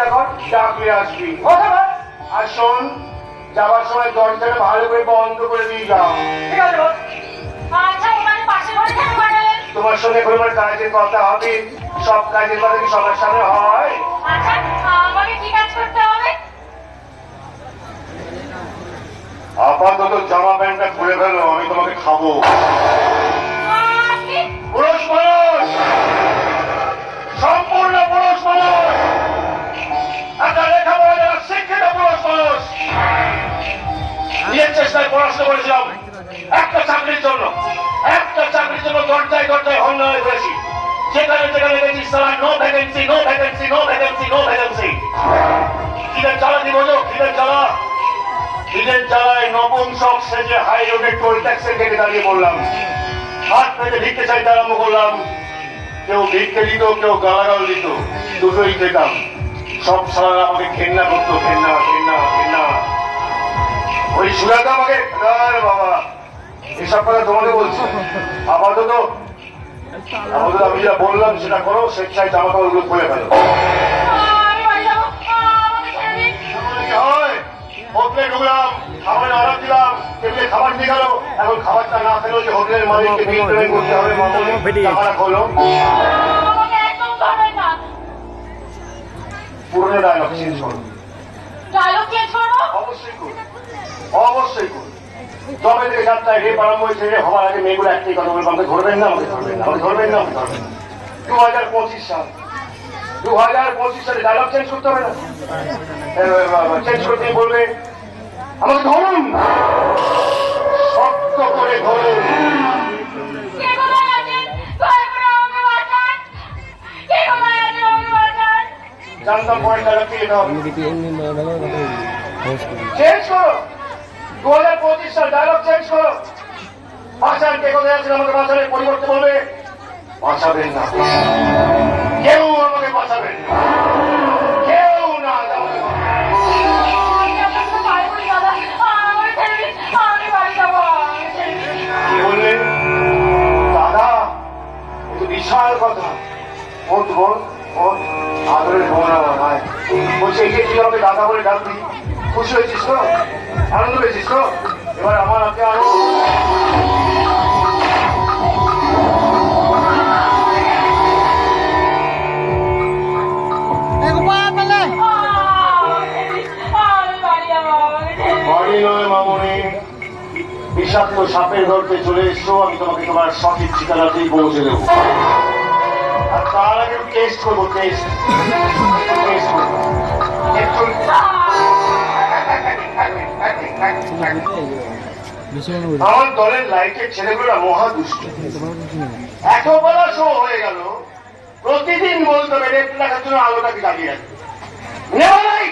ডাকলে আসবি আর শোন যাওয়ার সময় দরজাটা ভালো করে বন্ধ করে দিয়ে যাও। ঠিক আছে বল। আচ্ছা তোমার সঙ্গে কোনো কাজের কথা হবে। সব কাজের কথা কি সবার সামনে হয়? আচ্ছা আপাতত জামা প্যান্টটা খুলে ফেলো আমি তোমাকে খাব। পড়াশোনা করেছিলাম একটা চাকরির জন্য, একটা চাকরির জন্য দরজায় দরজায় হন্যা করেছি যেখানে যেখানে গেছি সারা no vacancy no vacancy no vacancy no vacancy কিদের জ্বালা দিব কিদের জ্বালা। কিদের জ্বালায় নপুংসক সেজে হাই রোডে টোল ট্যাক্সের গেটে দাঁড়িয়ে বললাম হাত পেতে ভিক্ষে চাইতে আরম্ভ করলাম। কেউ ভিক্ষে দিত, কেউ গালাগাল দিত, দুটোই খেতাম সব সারা আমাকে ঘেন্না করতো, ঘেন্না ঘেন্না। সুরাটা আমাকে আরে বাবা এসব কথা তোমাকে বলছি আপাতত আপাতত আমি যেটা বললাম সেটা করো স্বেচ্ছায় জামা কাপড়গুলো খুলে ফেলো হয় হোটেলে ঢুকলাম খাবার অর্ডার দিলাম খাবার গেল এখন খাবারটা না খেলেও যে হোটেলের মালিককে বিল পেমেন্ট করতে হবে টাকাটা খোলো পুরোনো ডায়লগ চেঞ্জ করো ডায়লগ চেঞ্জ করব অবশ্যই করুন অবশ্যই করুন। তবে থেকে যাত্রায় রেপ আরম্ভ হয়েছে হওয়ার আগে মেয়েগুলো একটাই কথা বলব আমাকে ধরবেন না আমাকে ধরবেন না আমাকে ধরবেন না আমাকে ধরবেন না। দু হাজার পঁচিশ সাল। দু হাজার পঁচিশ সালে ডায়লগ চেঞ্জ করতে হবে না? চেঞ্জ করতে বলবে? আমাকে ধরুন। শক্ত করে ধরুন। জানতাম পয়েন্ট ডায়লগ চেঞ্জ করো। দু হাজার পঁচিশ সাল ডায়লগ চেঞ্জ আমাকে বাঁচানের পরিবর্তে বলবে না। কেউ আমাকে বাঁচাবেন। কেউ না বললেন দাদা বিশাল কথা। ওঠ বোন ওঠ আদরের বোন আমার ভাই বলছে, একে তুই আমাকে দাদা বলে ডাকবি? খুশি হয়েছিস তো? আনন্দ পেয়েছিস তো? এবার আমার হাতে আরও। বিষাক্ত সাপের গল্পে চলে এসছো আমি তোমাকে তোমার সঠিক ঠিকানাতেই পৌঁছে দেবো। আর তার আগে টেস্ট করব টেস্ট টেস্ট করব। আমার দলের লাইটের ছেলেগুলো মহা দুষ্ট। এত বড় শো হয়ে গেল, প্রতিদিন বলতে হবে রেট দেখার জন্য আলোটাকে দাঁড়িয়ে রাখবে নেওয়া নাই!